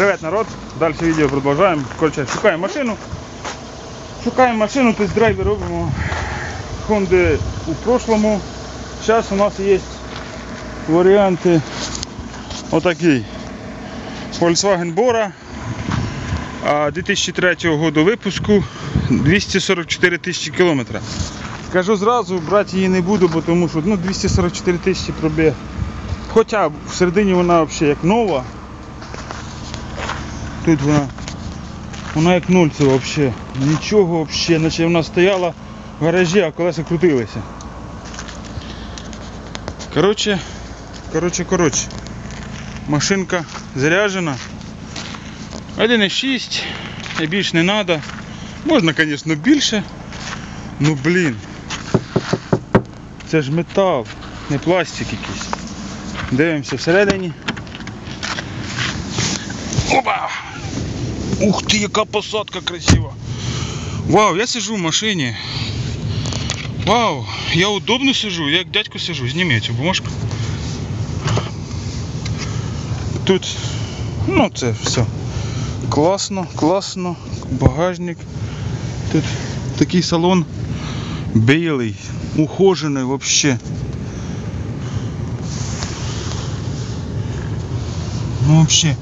Привет, народ! Далі відео продовжуємо. Коротше, шукаємо машину. Шукаємо машину, тест-драйви робимо. Honda у прошлому. Зараз у нас є варіанти отакий. Volkswagen Bora. 2003 року випуску 244 тисячі кілометрів. Скажу зразу, брати її не буду, тому що ну, 244 тисячі пробіг. Хоча в середині вона взагалі як нова. Тут вона, вона як нульця взагалі. Нічого взагалі, наче вона стояла в гаражі, а колеса крутилися. Коротше, коротше, коротше. Машинка заряджена. 1,6 і більш не треба. Можна, звісно, більше. Ну блін. Це ж метал, не пластик якийсь. Дивимося всередині. Опа! Ух ти, яка посадка красива! Вау, я сижу в машині. Вау, я удобно сижу, я як дядько сижу. Зніми цю бумажку. Тут, ну це все. Класно, класно. Багажник. Тут такий салон білий, ухожений вообще. Ну вообще.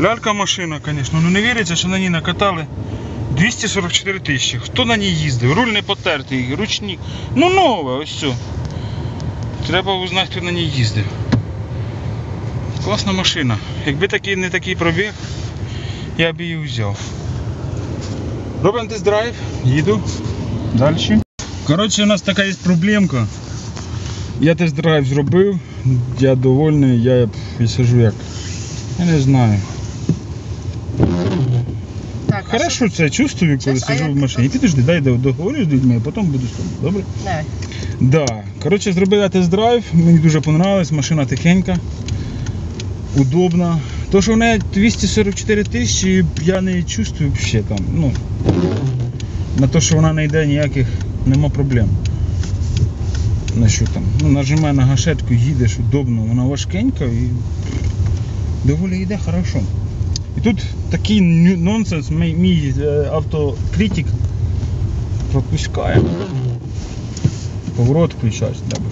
Лялька машина, звісно. Ну не віриться, що на ній накатали 244 тисячі. Хто на ній їздив? Руль не потертий, ручник. Ну нове, ось все. Треба узнати, хто на ній їздив. Класна машина. Якби такий не такий пробіг, я б її взяв. Робимо тест-драйв, їду. Далі. Коротше, у нас така є проблемка. Я тест-драйв зробив, я довольний, я сижу як. Я не знаю. Так, а Хорошо це чувствую, коли Щас, а сижу як в машині. Підожди, дай до- договорю з людьми, а потім буду з тобою. Добре? Давай. Да. Коротше, зробив я тест-драйв, мені дуже понравилось, машина тихенька, удобна. То, що в неї 244 тисячі, я не чувствую взагалі там. Ну, на те, що вона не йде ніяких, нема проблем. На що там? Ну, нажимай на гашетку, їдеш удобно, вона важкенька і доволі йде хорошо. І тут такий нонсенс, мій, мій е, автокритик пропускає. Поворот бо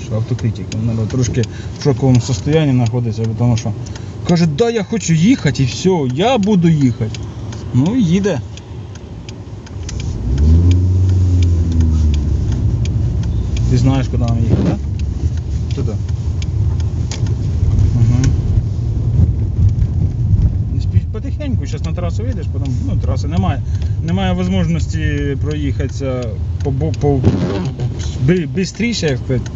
що автокритик. Він надо трошки в шоковому состоянні знаходиться, тому що каже, да, я хочу їхати і все, я буду їхати. Ну їде. Ти знаєш, куди нам їхати, так? Да? Туди. Зараз на трасу вийдеш, потім ну, траси немає. Немає можливості проїхатися по, по, бистріше, як сказати.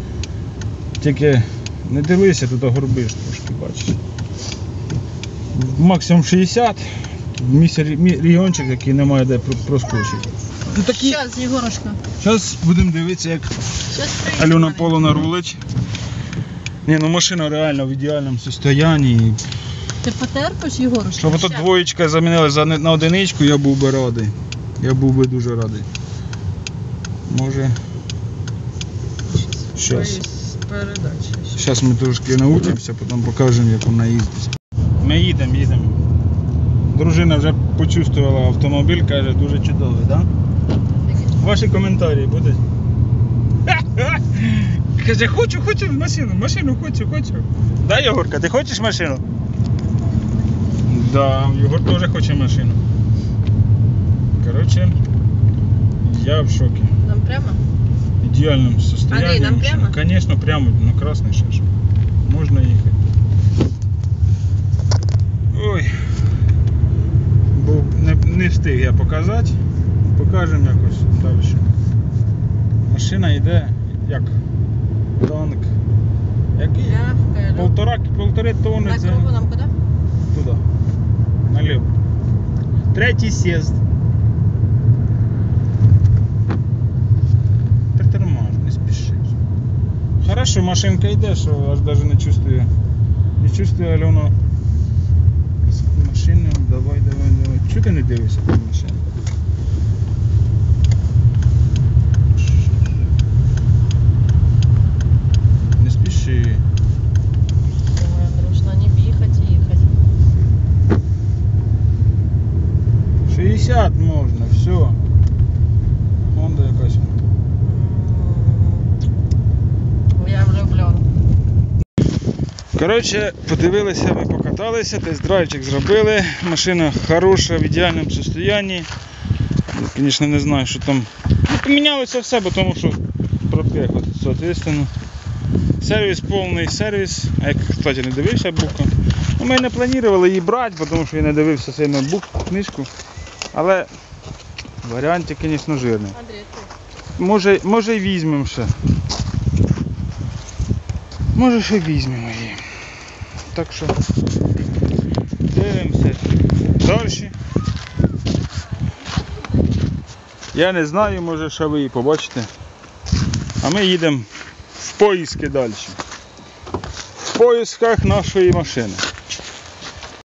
Тільки не дивися, тут горбиш трошки, бачиш. Максимум 60, місце регіончик, який немає де проскочити. Ну, такі... Щас, Єгорушка. Зараз будемо дивитися, як. Альона Полона рулить. Ні, ну машина реально в ідеальному стані. Ти потерпиш, Єгорушка? Щоб Щас. двоєчка замінили за на одиничку, я був би радий. Я був би дуже радий. Може. Щас. Зараз ми трошки научимося, потім покажемо, як вона їздить. Ми їдемо, їдемо. Дружина вже почувствувала автомобіль, каже, дуже чудовий, так? Да? Ваші коментарі будуть. Каже, хочу, хочу машину, машину хочу, хочу. Да, Єгорка, ти хочеш машину? Да, Єгор теж хоче машину. Коротше, я в шокі. Нам прямо? В ідеальному состоянии. Андрій, нам прямо? Конечно, прямо на красный шаш. Можна їхати. Ой. Не, не встиг я показати. Покажемо якось далі. Машина йде як танк. Який? Ну. Полтора, полтори тонни. На кругу нам куди? Туди. Третій с'їзд. Притормаж, не спішиш. Хорошо, машинка йде, що аж даже не чувствую. Не чувствую Альону. Машину, давай, давай, давай. Чого ти не дивишся на машину? Не спіши. Думаю, нужно не їхати, їхати. 50 можна, все. Honda якась. Я влюблен. Коротше, подивилися, ми покаталися, тест-драйвчик зробили. Машина хороша, в ідеальному стані. Звісно, не знаю, що там. Ну, помінялося все, бо тому що пробіг, от, соответственно. Сервіс повний сервіс. А як, кстати, не дивився бука. Ну, ми не планували її брати, тому що я не дивився сильно бук, книжку. Але варіантик, звісно, жирний. Андрій, ти. Може, може візьмемо ще. Може ще візьмемо її. Так що дивимося далі. Я не знаю, може ще ви її побачите. А ми їдемо в поїзки далі. В поїзках нашої машини.